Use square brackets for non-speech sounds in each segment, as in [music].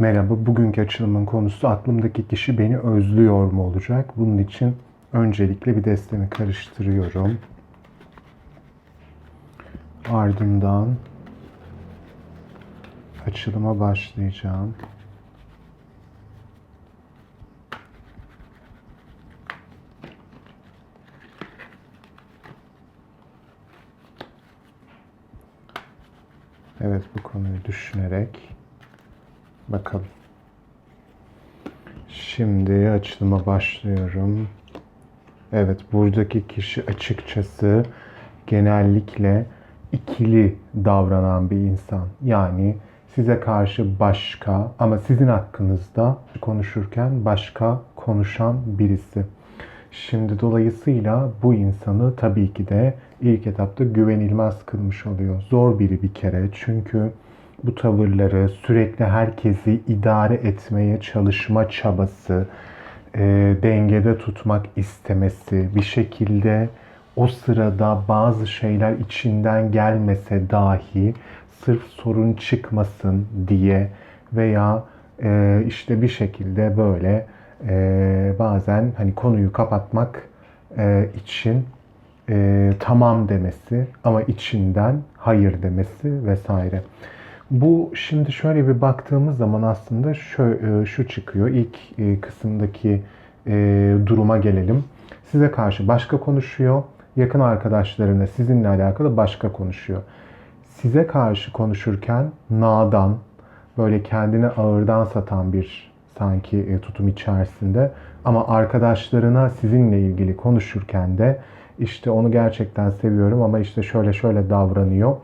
Merhaba, bugünkü açılımın konusu aklımdaki kişi beni özlüyor mu olacak? Bunun için öncelikle bir destemi karıştırıyorum. Ardından açılıma başlayacağım. Evet, bu konuyu düşünerek bakalım. Şimdi açılıma başlıyorum. Evet, buradaki kişi açıkçası genellikle ikili davranan bir insan. Yani size karşı başka ama sizin hakkınızda konuşurken başka konuşan birisi. Şimdi dolayısıyla bu insanı tabii ki de ilk etapta güvenilmez kılmış oluyor. Zor biri bir kere çünkü bu tavırları sürekli herkesi idare etmeye çalışma çabası, e, dengede tutmak istemesi, bir şekilde o sırada bazı şeyler içinden gelmese dahi sırf sorun çıkmasın diye veya e, işte bir şekilde böyle e, bazen hani konuyu kapatmak e, için e, tamam demesi ama içinden hayır demesi vesaire. Bu şimdi şöyle bir baktığımız zaman aslında şu, e, şu çıkıyor. İlk e, kısımdaki e, duruma gelelim. Size karşı başka konuşuyor. Yakın arkadaşlarına sizinle alakalı başka konuşuyor. Size karşı konuşurken nadan, böyle kendini ağırdan satan bir sanki tutum içerisinde. Ama arkadaşlarına sizinle ilgili konuşurken de işte onu gerçekten seviyorum ama işte şöyle şöyle davranıyor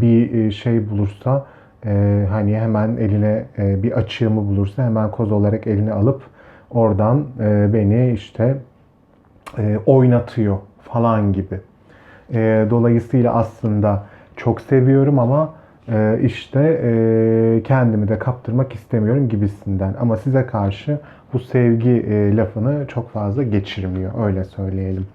bir e, şey bulursa e, hani hemen eline bir açığımı bulursa hemen koz olarak eline alıp oradan beni işte oynatıyor falan gibi. Dolayısıyla aslında çok seviyorum ama işte kendimi de kaptırmak istemiyorum gibisinden. Ama size karşı bu sevgi lafını çok fazla geçirmiyor öyle söyleyelim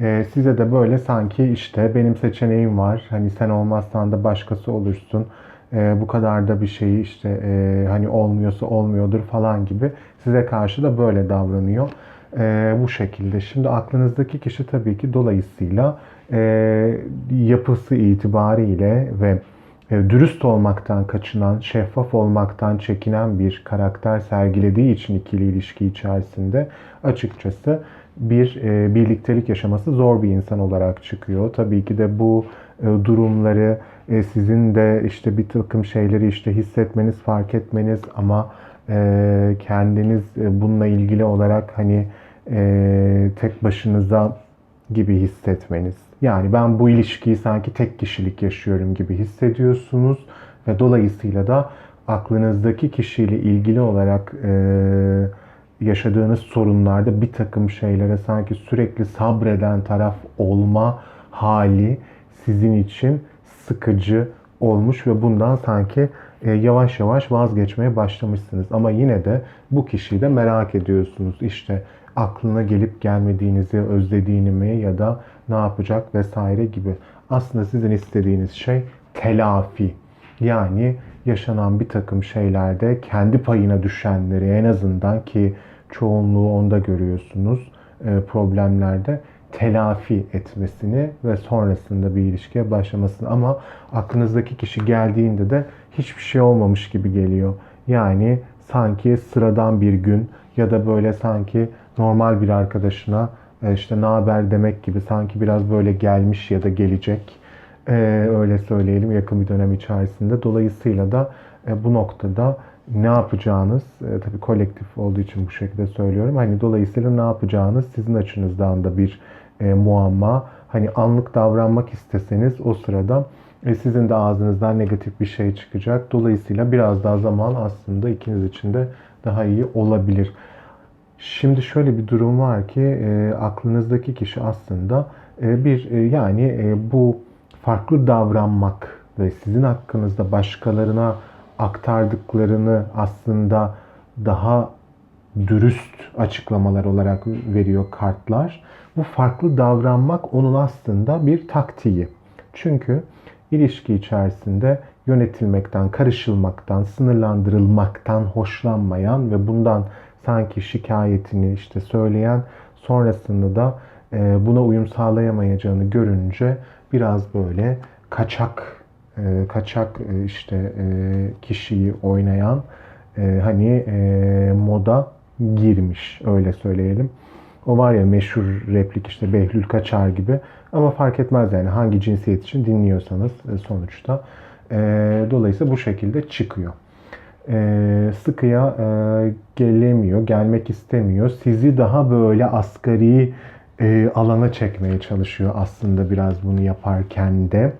e, size de böyle sanki işte benim seçeneğim var. Hani sen olmazsan da başkası olursun. E, bu kadar da bir şeyi işte e, hani olmuyorsa olmuyordur falan gibi size karşı da böyle davranıyor. E, bu şekilde. Şimdi aklınızdaki kişi tabii ki dolayısıyla e, yapısı itibariyle ve dürüst olmaktan kaçınan, şeffaf olmaktan çekinen bir karakter sergilediği için ikili ilişki içerisinde açıkçası bir e, birliktelik yaşaması zor bir insan olarak çıkıyor. Tabii ki de bu e, durumları e, sizin de işte bir takım şeyleri işte hissetmeniz, fark etmeniz ama e, kendiniz e, bununla ilgili olarak hani e, tek başınıza gibi hissetmeniz. Yani ben bu ilişkiyi sanki tek kişilik yaşıyorum gibi hissediyorsunuz ve dolayısıyla da aklınızdaki kişiyle ilgili olarak e, yaşadığınız sorunlarda bir takım şeylere sanki sürekli sabreden taraf olma hali sizin için sıkıcı olmuş ve bundan sanki e, yavaş yavaş vazgeçmeye başlamışsınız. Ama yine de bu kişiyi de merak ediyorsunuz. İşte aklına gelip gelmediğinizi, özlediğini mi ya da ne yapacak vesaire gibi. Aslında sizin istediğiniz şey telafi. Yani yaşanan bir takım şeylerde kendi payına düşenleri en azından ki çoğunluğu onda görüyorsunuz e, problemlerde telafi etmesini ve sonrasında bir ilişkiye başlamasını ama aklınızdaki kişi geldiğinde de hiçbir şey olmamış gibi geliyor. Yani sanki sıradan bir gün ya da böyle sanki normal bir arkadaşına e, işte ne haber demek gibi sanki biraz böyle gelmiş ya da gelecek e, öyle söyleyelim yakın bir dönem içerisinde. Dolayısıyla da bu noktada ne yapacağınız, e, tabii kolektif olduğu için bu şekilde söylüyorum. Hani dolayısıyla ne yapacağınız sizin açınızdan da bir e, muamma. Hani anlık davranmak isteseniz o sırada e, sizin de ağzınızdan negatif bir şey çıkacak. Dolayısıyla biraz daha zaman aslında ikiniz için de daha iyi olabilir. Şimdi şöyle bir durum var ki e, aklınızdaki kişi aslında e, bir e, yani e, bu farklı davranmak ve sizin hakkınızda başkalarına aktardıklarını aslında daha dürüst açıklamalar olarak veriyor kartlar. Bu farklı davranmak onun aslında bir taktiği. Çünkü ilişki içerisinde yönetilmekten, karışılmaktan, sınırlandırılmaktan hoşlanmayan ve bundan sanki şikayetini işte söyleyen sonrasında da e, buna uyum sağlayamayacağını görünce biraz böyle kaçak e, kaçak e, işte kişiyi oynayan hani moda girmiş öyle söyleyelim. O var ya meşhur replik işte Behlül Kaçar gibi ama fark etmez yani hangi cinsiyet için dinliyorsanız sonuçta. Dolayısıyla bu şekilde çıkıyor. E, sıkıya e, gelemiyor, gelmek istemiyor. Sizi daha böyle asgari e, alana çekmeye çalışıyor aslında biraz bunu yaparken de.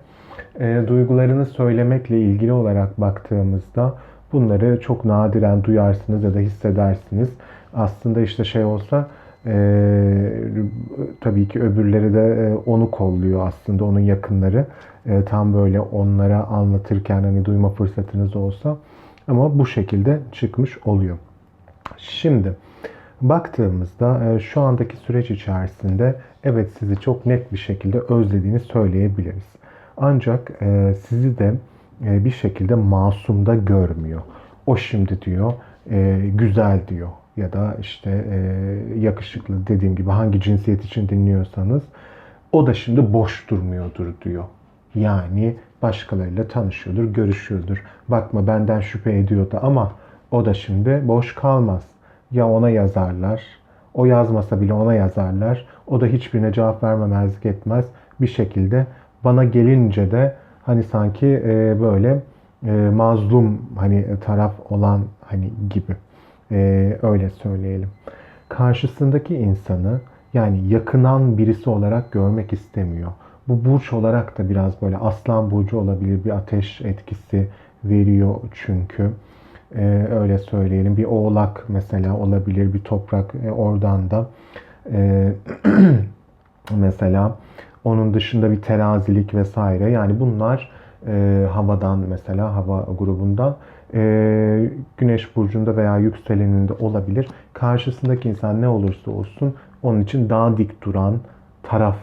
E, duygularını söylemekle ilgili olarak baktığımızda bunları çok nadiren duyarsınız ya da hissedersiniz. Aslında işte şey olsa e, tabii ki öbürleri de e, onu kolluyor aslında onun yakınları. E, tam böyle onlara anlatırken hani duyma fırsatınız olsa ama bu şekilde çıkmış oluyor. Şimdi baktığımızda e, şu andaki süreç içerisinde evet sizi çok net bir şekilde özlediğini söyleyebiliriz. Ancak e, sizi de e, bir şekilde masumda görmüyor. O şimdi diyor güzel diyor ya da işte yakışıklı dediğim gibi hangi cinsiyet için dinliyorsanız o da şimdi boş durmuyordur diyor. Yani başkalarıyla tanışıyordur, görüşüyordur. Bakma benden şüphe ediyordu ama o da şimdi boş kalmaz. Ya ona yazarlar, o yazmasa bile ona yazarlar. O da hiçbirine cevap vermemezlik etmez. Bir şekilde bana gelince de hani sanki e, böyle e, mazlum hani taraf olan hani gibi. E, öyle söyleyelim. Karşısındaki insanı yani yakınan birisi olarak görmek istemiyor. Bu burç olarak da biraz böyle aslan burcu olabilir bir ateş etkisi veriyor çünkü. Ee, öyle söyleyelim. Bir oğlak mesela olabilir, bir toprak e, oradan da e, [clears throat] mesela onun dışında bir terazilik vesaire. Yani bunlar e, havadan mesela hava grubundan e, güneş burcunda veya yükseleninde olabilir. Karşısındaki insan ne olursa olsun onun için daha dik duran taraf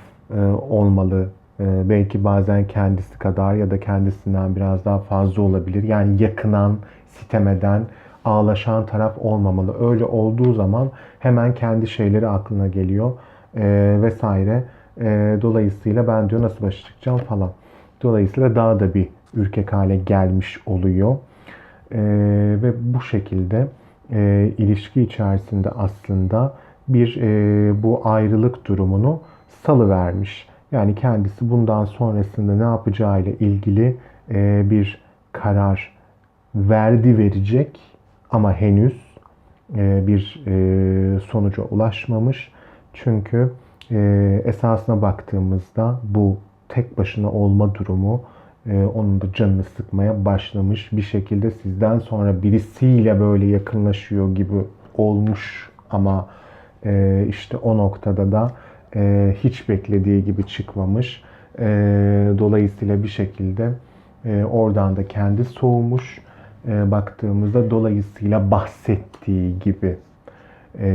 olmalı. E, belki bazen kendisi kadar ya da kendisinden biraz daha fazla olabilir. Yani yakınan, sitemeden, ağlaşan taraf olmamalı. Öyle olduğu zaman hemen kendi şeyleri aklına geliyor e, vesaire. E, dolayısıyla ben diyor nasıl başa çıkacağım falan. Dolayısıyla daha da bir ürkek hale gelmiş oluyor. E, ve bu şekilde e, ilişki içerisinde aslında bir e, bu ayrılık durumunu salı vermiş. Yani kendisi bundan sonrasında ne yapacağıyla ilgili e, bir karar verdi verecek ama henüz e, bir e, sonuca ulaşmamış. Çünkü esasına baktığımızda bu tek başına olma durumu onun da canını sıkmaya başlamış. Bir şekilde sizden sonra birisiyle böyle yakınlaşıyor gibi olmuş ama işte o noktada da e, hiç beklediği gibi çıkmamış. E, dolayısıyla bir şekilde e, oradan da kendi soğumuş. E, baktığımızda dolayısıyla bahsettiği gibi e,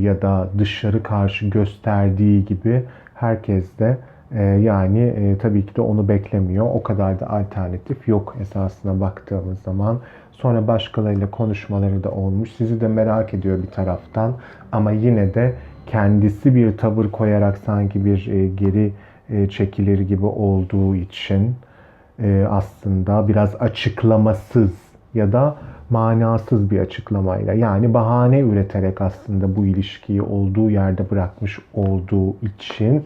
ya da dışarı karşı gösterdiği gibi herkes de e, yani e, tabii ki de onu beklemiyor. O kadar da alternatif yok esasına baktığımız zaman. Sonra başkalarıyla konuşmaları da olmuş. Sizi de merak ediyor bir taraftan. Ama yine de kendisi bir tavır koyarak sanki bir e, geri e, çekilir gibi olduğu için e, aslında biraz açıklamasız ya da manasız bir açıklamayla yani bahane üreterek aslında bu ilişkiyi olduğu yerde bırakmış olduğu için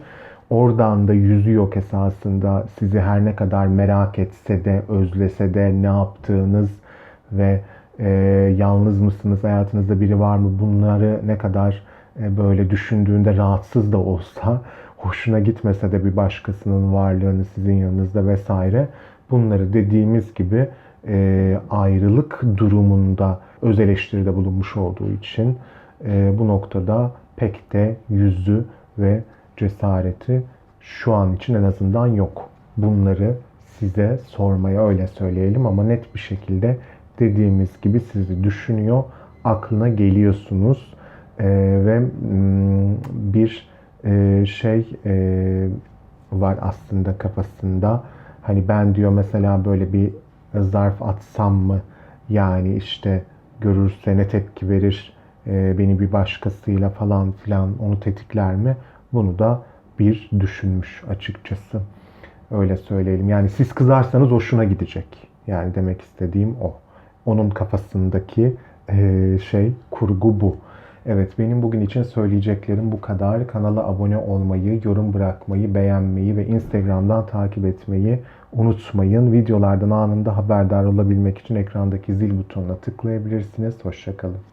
oradan da yüzü yok esasında sizi her ne kadar merak etse de özlese de ne yaptığınız ve e, yalnız mısınız hayatınızda biri var mı bunları ne kadar böyle düşündüğünde rahatsız da olsa hoşuna gitmese de bir başkasının varlığını sizin yanınızda vesaire bunları dediğimiz gibi e, ayrılık durumunda öz eleştiride bulunmuş olduğu için e, bu noktada pek de yüzü ve cesareti şu an için en azından yok. Bunları size sormaya öyle söyleyelim ama net bir şekilde dediğimiz gibi sizi düşünüyor, aklına geliyorsunuz e, ve mm, bir e, şey e, var aslında kafasında. Hani ben diyor mesela böyle bir zarf atsam mı? Yani işte görürse ne tepki verir? E, beni bir başkasıyla falan filan onu tetikler mi? Bunu da bir düşünmüş açıkçası. Öyle söyleyelim. Yani siz kızarsanız hoşuna gidecek. Yani demek istediğim o. Onun kafasındaki eee, şey kurgu bu. Evet benim bugün için söyleyeceklerim bu kadar. Kanala abone olmayı, yorum bırakmayı, beğenmeyi ve Instagram'dan takip etmeyi unutmayın. Videolardan anında haberdar olabilmek için ekrandaki zil butonuna tıklayabilirsiniz. Hoşçakalın.